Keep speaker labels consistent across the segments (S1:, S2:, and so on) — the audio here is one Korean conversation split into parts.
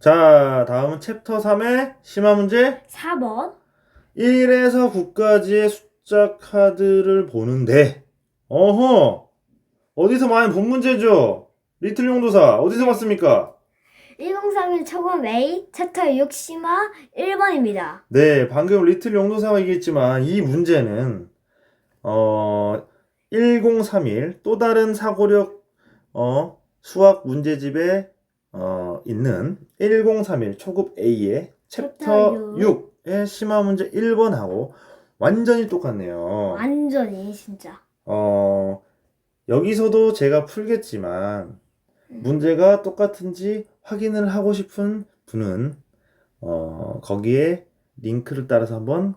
S1: 자, 다음은 챕터 3의 심화 문제.
S2: 4번
S1: 1에서 9까지의 숫자 카드를 보는데, 어허! 어디서 많이 본 문제죠? 리틀 용도사, 어디서 봤습니까?
S2: 1031 초급 A 챕터 6 심화 1번입니다.
S1: 네, 방금 리틀 용도사가 얘기했지만, 이 문제는, 어, 1031, 또 다른 사고력, 어, 수학 문제집에, 어, 있는 1031 초급 A의 챕터
S2: 챕터
S1: 6 의 심화 문제 1번하고 완전히 똑같네요.
S2: 완전히 진짜.
S1: 어, 여기서도 제가 풀겠지만, 문제가 똑같은지 확인을 하고 싶은 분은, 어, 거기에 링크를 따라서 한번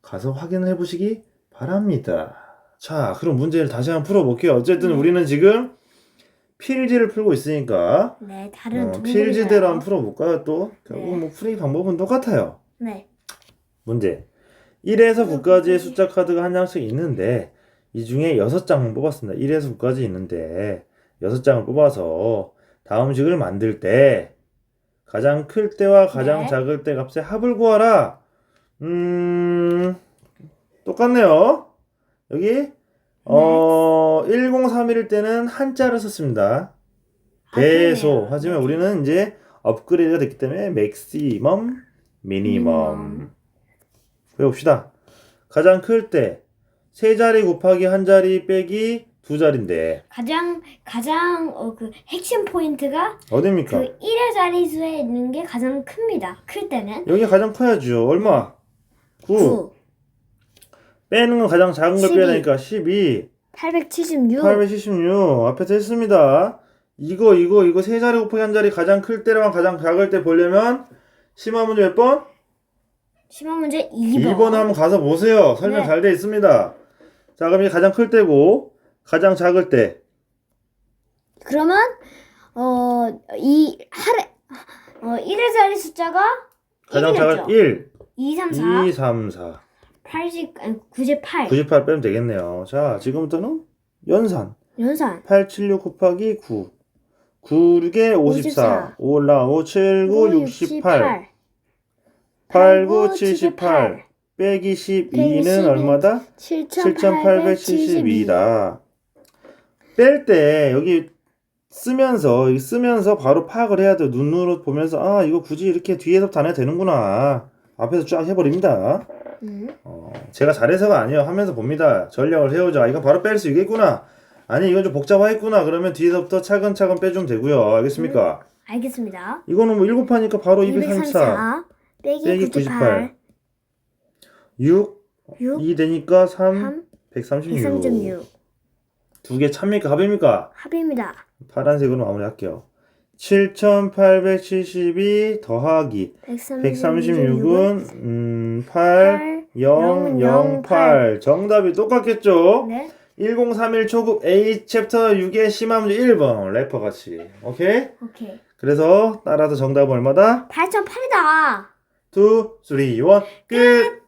S1: 가서 확인을 해 보시기 바랍니다. 자, 그럼 문제를 다시 한번 풀어볼게요. 어쨌든
S2: 네.
S1: 우리는 지금 필지를 풀고 있으니까,
S2: 네, 다른
S1: 어. 필지대로 한번 풀어볼까요, 또? 결국
S2: 네.
S1: 뭐 풀이 방법은 똑같아요.
S2: 네.
S1: 문제. 1에서 9까지의 숫자 카드가 한 장씩 있는데, 이 중에 6장을 뽑았습니다. 1에서 9까지 있는데, 6장을 뽑아서 다음 식을 만들 때, 가장 클 때와 가장
S2: 네.
S1: 작을 때 값의 합을 구하라. 음, 똑같네요. 여기, 어, 1031일 때는 한자를 썼습니다. 배소.
S2: 그러네요.
S1: 하지만 우리는 이제 업그레이드가 됐기 때문에 맥시멈, 미니멈. 배웁시다. 가장 클 때 세 자리 곱하기 한 자리 빼기 두 자리인데
S2: 가장 가장 어, 그 핵심 포인트가
S1: 어딥니까?
S2: 그 1의 자리수에 있는 게 가장 큽니다. 클 때는
S1: 여기 가장 커야죠. 얼마? 9.
S2: 9,
S1: 빼는 건 가장 작은 걸
S2: 12.
S1: 빼야 되니까 12,
S2: 876,
S1: 876. 앞에서 했습니다. 이거 이거 이거 세 자리 곱하기 한 자리 가장 클 때랑 가장 작을 때 보려면 심화 문제 몇 번?
S2: 심화 문제 2번.
S1: 2번 한번 가서 보세요. 설명
S2: 네.
S1: 잘돼 있습니다. 자, 그럼 이게 가장 클 때고 가장 작을 때
S2: 그러면 어이 하래 어 1의 자리 숫자가
S1: 가장
S2: 1이겠죠?
S1: 작을 1,
S2: 2, 3, 4,
S1: 2, 3, 4.
S2: 80, 아니 98
S1: 98 빼면 되겠네요. 자, 지금부터는 연산.
S2: 연산
S1: 876 곱하기 9. 9, 6에 54.
S2: 54.
S1: 5 올라 5, 7, 9, 68. 8, 9, 78. 빼기 12는
S2: 12.
S1: 얼마다?
S2: 7872
S1: 7872다. 뺄 때 여기 쓰면서 여기 쓰면서 바로 파악을 해야 돼요. 눈으로 보면서 아 이거 굳이 이렇게 안 해도 되는구나. 앞에서 쫙 해버립니다.
S2: 음.
S1: 어, 제가 잘해서가 아니에요. 하면서 봅니다. 전략을 세우자. 이거 바로 뺄 수 있겠구나. 아니, 이건 좀 복잡하겠구나. 그러면 뒤에서부터 차근차근 빼주면 되고요. 알겠습니까?
S2: 알겠습니다.
S1: 이거는 뭐 7 하니까 바로 234.
S2: 234 빼기,
S1: 빼기
S2: 98,
S1: 6,
S2: 6,
S1: 2 되니까 3,
S2: 3,
S1: 136.
S2: 136
S1: 두 개 참입니까? 합입니까?
S2: 합입니다.
S1: 파란색으로 마무리할게요. 7872 더하기 136은 음, 8, 0, 0, 8. 정답이 똑같겠죠?
S2: 네.
S1: 1031 초급 A 챕터 6의 심화 문제 1번 래퍼 같이 오케이?
S2: 오케이.
S1: 그래서 따라서 정답은 얼마다?
S2: 8008이다.
S1: 2, 3, 1 끝!